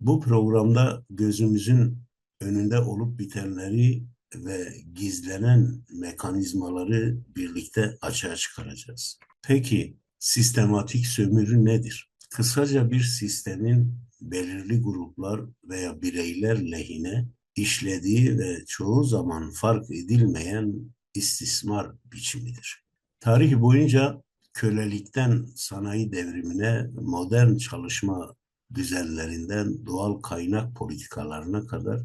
Bu programda gözümüzün önünde olup bitenleri ve gizlenen mekanizmaları birlikte açığa çıkaracağız. Peki sistematik sömürü nedir? Kısaca bir sistemin belirli gruplar veya bireyler lehine işlediği ve çoğu zaman fark edilmeyen istismar biçimidir. Tarih boyunca kölelikten sanayi devrimine, modern çalışma düzenlerinden doğal kaynak politikalarına kadar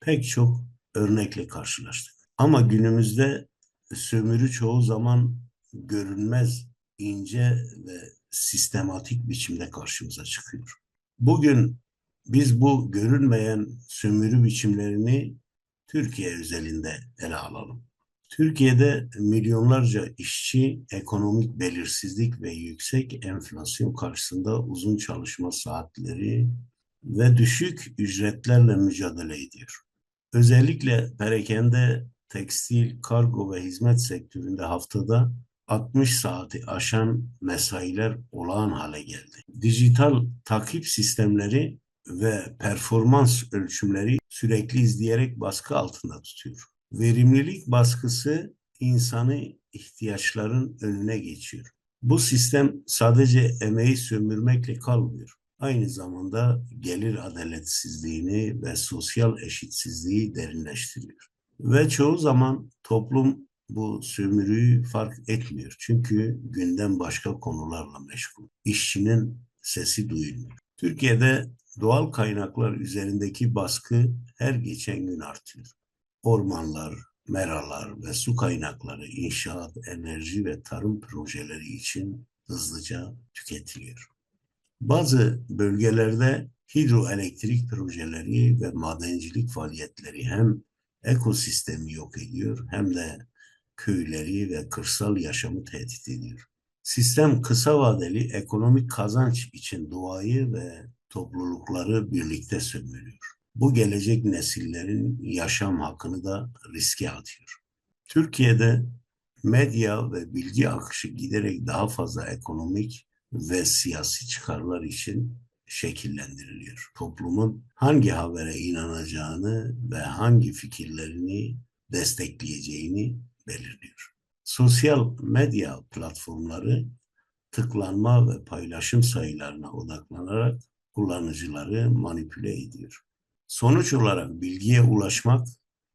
pek çok örnekle karşılaştık. Ama günümüzde sömürü çoğu zaman görünmez, ince ve sistematik biçimde karşımıza çıkıyor. Bugün biz bu görünmeyen sömürü biçimlerini Türkiye özelinde ele alalım. Türkiye'de milyonlarca işçi ekonomik belirsizlik ve yüksek enflasyon karşısında uzun çalışma saatleri ve düşük ücretlerle mücadele ediyor. Özellikle perakende, tekstil, kargo ve hizmet sektöründe haftada 60 saati aşan mesailer olağan hale geldi. Dijital takip sistemleri ve performans ölçümleri sürekli izleyerek baskı altında tutuyor. Verimlilik baskısı insanı ihtiyaçların önüne geçiyor. Bu sistem sadece emeği sömürmekle kalmıyor. Aynı zamanda gelir adaletsizliğini ve sosyal eşitsizliği derinleştiriyor. Ve çoğu zaman toplum bu sömürüyü fark etmiyor. Çünkü gündem başka konularla meşgul. İşçinin sesi duyulmuyor. Türkiye'de doğal kaynaklar üzerindeki baskı her geçen gün artıyor. Ormanlar, meralar ve su kaynakları inşaat, enerji ve tarım projeleri için hızlıca tüketiliyor. Bazı bölgelerde hidroelektrik projeleri ve madencilik faaliyetleri hem ekosistemi yok ediyor hem de köyleri ve kırsal yaşamı tehdit ediyor. Sistem kısa vadeli ekonomik kazanç için doğayı ve toplulukları birlikte sömürüyor. Bu gelecek nesillerin yaşam hakkını da riske atıyor. Türkiye'de medya ve bilgi akışı giderek daha fazla ekonomik ve siyasi çıkarlar için şekillendiriliyor. Toplumun hangi habere inanacağını ve hangi fikirlerini destekleyeceğini belirliyor. Sosyal medya platformları tıklanma ve paylaşım sayılarına odaklanarak kullanıcıları manipüle ediyor. Sonuç olarak bilgiye ulaşmak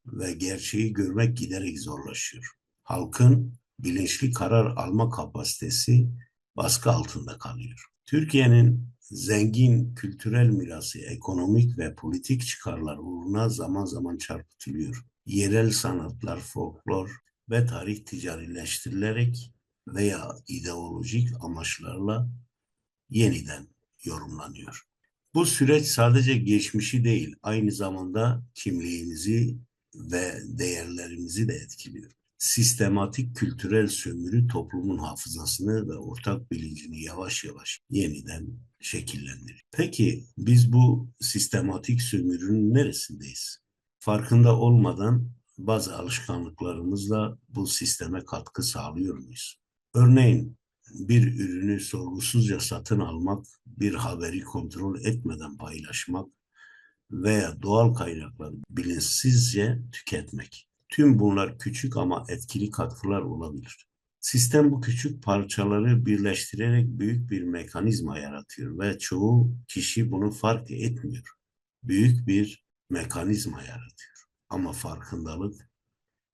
ve gerçeği görmek giderek zorlaşıyor. Halkın bilinçli karar alma kapasitesi baskı altında kalıyor. Türkiye'nin zengin kültürel mirası ekonomik ve politik çıkarlar uğruna zaman zaman çarpıtılıyor. Yerel sanatlar, folklor ve tarih ticarileştirilerek veya ideolojik amaçlarla yeniden yorumlanıyor. Bu süreç sadece geçmişi değil, aynı zamanda kimliğimizi ve değerlerimizi de etkiliyor. Sistematik kültürel sömürü toplumun hafızasını ve ortak bilincini yavaş yavaş yeniden şekillendiriyor. Peki biz bu sistematik sömürünün neresindeyiz? Farkında olmadan bazı alışkanlıklarımızla bu sisteme katkı sağlıyor muyuz? Örneğin bir ürünü sorgusuzca satın almak, bir haberi kontrol etmeden paylaşmak veya doğal kaynakları bilinçsizce tüketmek. Tüm bunlar küçük ama etkili katkılar olabilir. Sistem bu küçük parçaları birleştirerek büyük bir mekanizma yaratıyor ve çoğu kişi bunu fark etmiyor. Büyük bir mekanizma yaratıyor. Ama farkındalık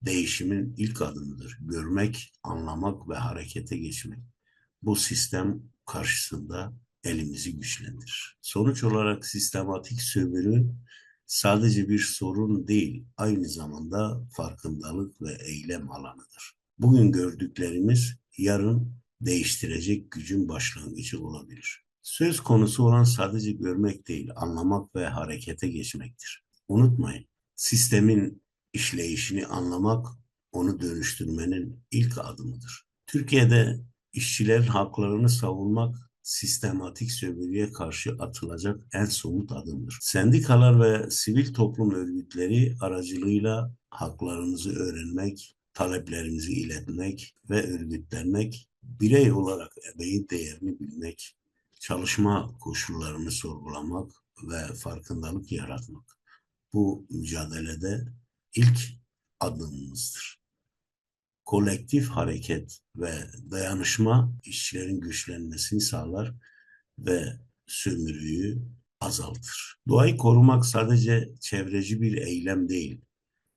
değişimin ilk adımıdır. Görmek, anlamak ve harekete geçmek bu sistem karşısında elimizi güçlendirir. Sonuç olarak sistematik sömürü sadece bir sorun değil, aynı zamanda farkındalık ve eylem alanıdır. Bugün gördüklerimiz yarın değiştirecek gücün başlangıcı olabilir. Söz konusu olan sadece görmek değil, anlamak ve harekete geçmektir. Unutmayın, sistemin işleyişini anlamak, onu dönüştürmenin ilk adımıdır. Türkiye'de işçilerin haklarını savunmak sistematik sömürüye karşı atılacak en somut adımdır. Sendikalar ve sivil toplum örgütleri aracılığıyla haklarımızı öğrenmek, taleplerimizi iletmek ve örgütlenmek, birey olarak emeğin değerini bilmek, çalışma koşullarını sorgulamak, ve farkındalık yaratmak. Bu mücadelede ilk adımımızdır. Kolektif hareket ve dayanışma işçilerin güçlenmesini sağlar ve sömürüyü azaltır. Doğayı korumak sadece çevreci bir eylem değil,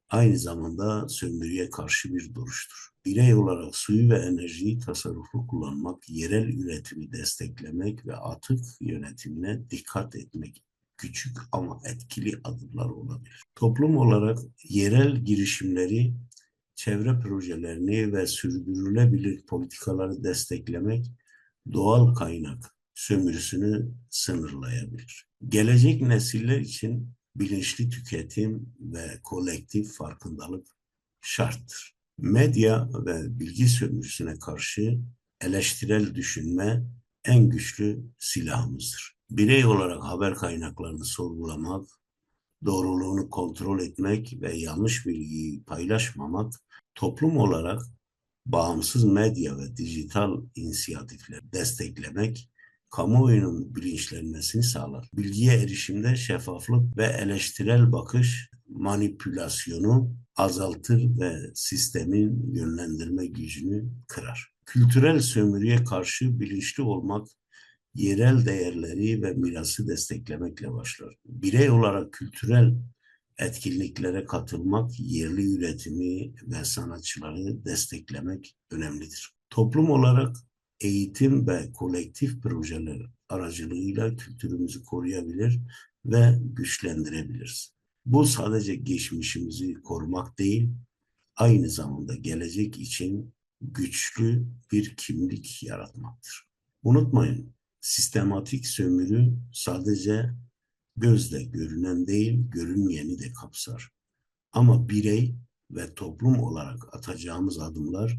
aynı zamanda sömürüye karşı bir duruştur. Birey olarak suyu ve enerjiyi tasarruflu kullanmak, yerel üretimi desteklemek ve atık yönetimine dikkat etmek küçük ama etkili adımlar olabilir. Toplum olarak yerel girişimleri, çevre projelerini ve sürdürülebilir politikaları desteklemek doğal kaynak sömürüsünü sınırlayabilir. Gelecek nesiller için bilinçli tüketim ve kolektif farkındalık şarttır. Medya ve bilgi sömürüsüne karşı eleştirel düşünme en güçlü silahımızdır. Birey olarak haber kaynaklarını sorgulamak, doğruluğunu kontrol etmek ve yanlış bilgiyi paylaşmamak, toplum olarak bağımsız medya ve dijital inisiyatifleri desteklemek, kamuoyunun bilinçlenmesini sağlar. Bilgiye erişimde şeffaflık ve eleştirel bakış manipülasyonu azaltır ve sistemin yönlendirme gücünü kırar. Kültürel sömürüye karşı bilinçli olmak yerel değerleri ve mirası desteklemekle başlar. Birey olarak kültürel etkinliklere katılmak, yerli üretimi ve sanatçıları desteklemek önemlidir. Toplum olarak eğitim ve kolektif projeler aracılığıyla kültürümüzü koruyabilir ve güçlendirebiliriz. Bu sadece geçmişimizi korumak değil, aynı zamanda gelecek için güçlü bir kimlik yaratmaktır. Unutmayın, sistematik sömürü sadece gözle görünen değil, görünmeyeni de kapsar. Ama birey ve toplum olarak atacağımız adımlar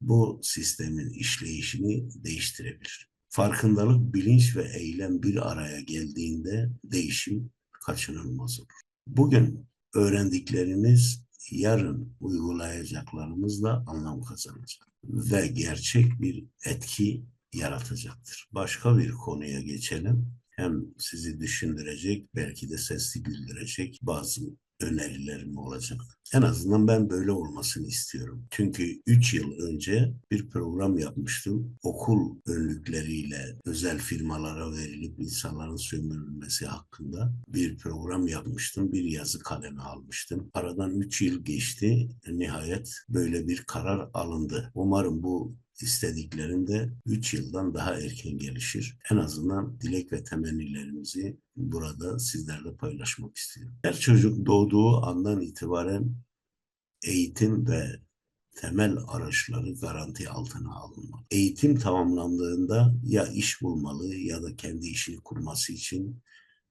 bu sistemin işleyişini değiştirebilir. Farkındalık, bilinç ve eylem bir araya geldiğinde değişim kaçınılmaz olur. Bugün öğrendiklerimiz yarın uygulayacaklarımızla anlam kazanacak ve gerçek bir etki yaratacaktır. Başka bir konuya geçelim. Hem sizi düşündürecek, belki de sesli güldürecek bazı önerilerim olacak. En azından ben böyle olmasını istiyorum. Çünkü 3 yıl önce bir program yapmıştım. Okul önlükleriyle özel firmalara verilip insanların sömürülmesi hakkında bir program yapmıştım. Bir yazı kalemi almıştım. Aradan 3 yıl geçti. Nihayet böyle bir karar alındı. Umarım bu istediklerim de 3 yıldan daha erken gelişir. En azından dilek ve temennilerimizi burada sizlerle paylaşmak istiyorum. Her çocuk doğduğu andan itibaren eğitim ve temel araçları garanti altına alınmalı. Eğitim tamamlandığında ya iş bulmalı ya da kendi işini kurması için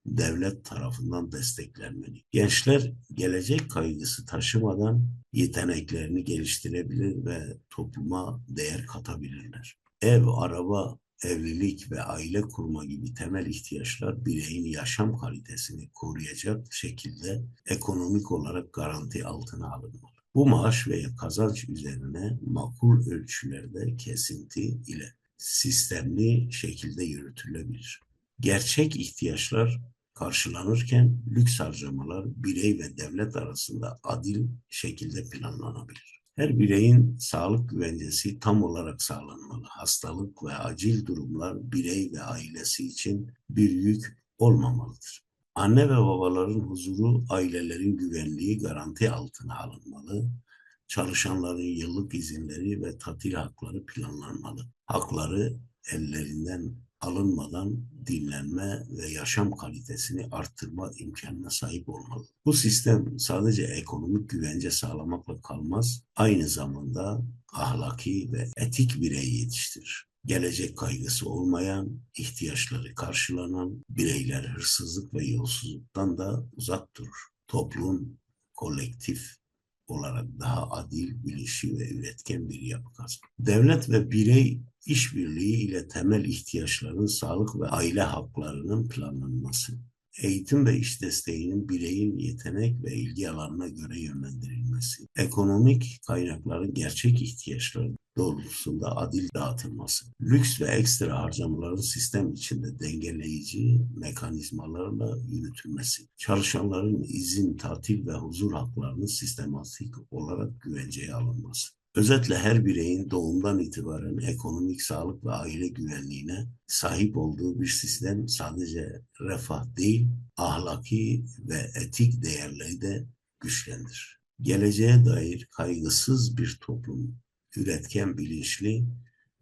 devlet tarafından desteklenmeli. Gençler gelecek kaygısı taşımadan yeteneklerini geliştirebilir ve topluma değer katabilirler. Ev, araba, evlilik ve aile kurma gibi temel ihtiyaçlar bireyin yaşam kalitesini koruyacak şekilde ekonomik olarak garanti altına alınmalı. Bu maaş veya kazanç üzerine makul ölçülerde kesinti ile sistemli şekilde yürütülebilir. Gerçek ihtiyaçlar karşılanırken lüks harcamalar birey ve devlet arasında adil şekilde planlanabilir. Her bireyin sağlık güvencesi tam olarak sağlanmalı. Hastalık ve acil durumlar birey ve ailesi için bir yük olmamalıdır. Anne ve babaların huzuru, ailelerin güvenliği garanti altına alınmalı. Çalışanların yıllık izinleri ve tatil hakları planlanmalı. Hakları ellerinden alınmadan dinlenme ve yaşam kalitesini arttırma imkanına sahip olmalı. Bu sistem sadece ekonomik güvence sağlamakla kalmaz, aynı zamanda ahlaki ve etik birey yetiştirir. Gelecek kaygısı olmayan, ihtiyaçları karşılanan bireyler hırsızlık ve yolsuzluktan da uzak durur. Toplum kolektif olarak daha adil, bilinçli ve üretken bir yapı kazanır. Devlet ve birey işbirliği ile temel ihtiyaçların sağlık ve aile haklarının planlanması, eğitim ve iş desteğinin bireyin yetenek ve ilgi alanına göre yönlendirilmesi, ekonomik kaynakların gerçek ihtiyaçları doğrultusunda adil dağıtılması, lüks ve ekstra harcamaların sistem içinde dengeleyici mekanizmalarla yürütülmesi, çalışanların izin, tatil ve huzur haklarının sistematik olarak güvenceye alınması. Özetle her bireyin doğumdan itibaren ekonomik, sağlık ve aile güvenliğine sahip olduğu bir sistem sadece refah değil, ahlaki ve etik değerleri de güçlendirir. Geleceğe dair kaygısız bir toplum, üretken, bilinçli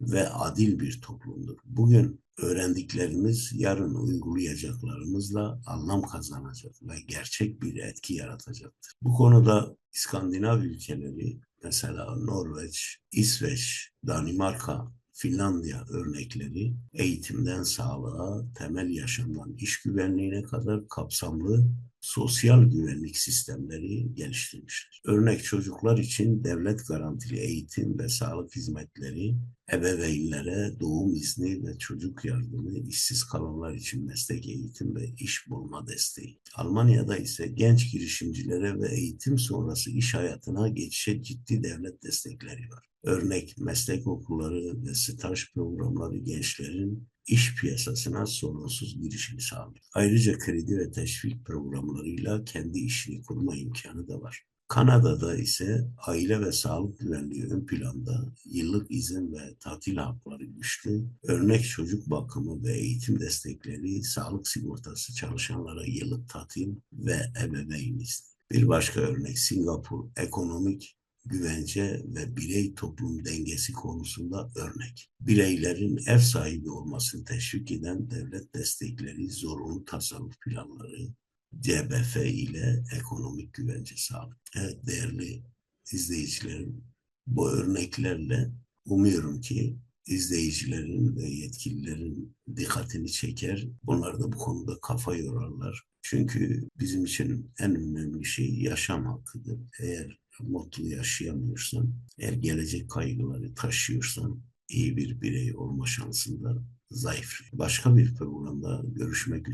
ve adil bir toplumdur. Bugün öğrendiklerimiz yarın uygulayacaklarımızla anlam kazanacak ve gerçek bir etki yaratacaktır. Bu konuda İskandinav ülkeleri mesela Norveç, İsveç, Danimarka, Finlandiya örnekleri eğitimden sağlığa, temel yaşamdan iş güvenliğine kadar kapsamlı sosyal güvenlik sistemleri geliştirmiştir. Örnek çocuklar için devlet garantili eğitim ve sağlık hizmetleri, ebeveynlere doğum izni ve çocuk yardımı, işsiz kalanlar için meslek eğitim ve iş bulma desteği. Almanya'da ise genç girişimcilere ve eğitim sonrası iş hayatına geçişe ciddi devlet destekleri var. Örnek meslek okulları ve staj programları gençlerin iş piyasasına sorunsuz girişini sağlıyor. Ayrıca kredi ve teşvik programlarıyla kendi işini kurma imkanı da var. Kanada'da ise aile ve sağlık güvenliği ön planda, yıllık izin ve tatil hakları güçlü, örnek çocuk bakımı ve eğitim destekleri, sağlık sigortası çalışanlara yıllık tatil ve ebeveyn izni. Bir başka örnek Singapur ekonomik güvence ve birey toplum dengesi konusunda örnek. Bireylerin ev sahibi olmasını teşvik eden devlet destekleri, zorunlu tasarruf planları, CBF ile ekonomik güvence sağlık. Evet değerli izleyicilerim, bu örneklerle umuyorum ki izleyicilerin ve yetkililerin dikkatini çeker. Bunlar da bu konuda kafa yorarlar. Çünkü bizim için en önemli şey yaşam hakkıdır. Eğer mutlu yaşayamıyorsan, eğer gelecek kaygıları taşıyorsan iyi bir birey olma şansında zayıf. Başka bir programda görüşmek üzere.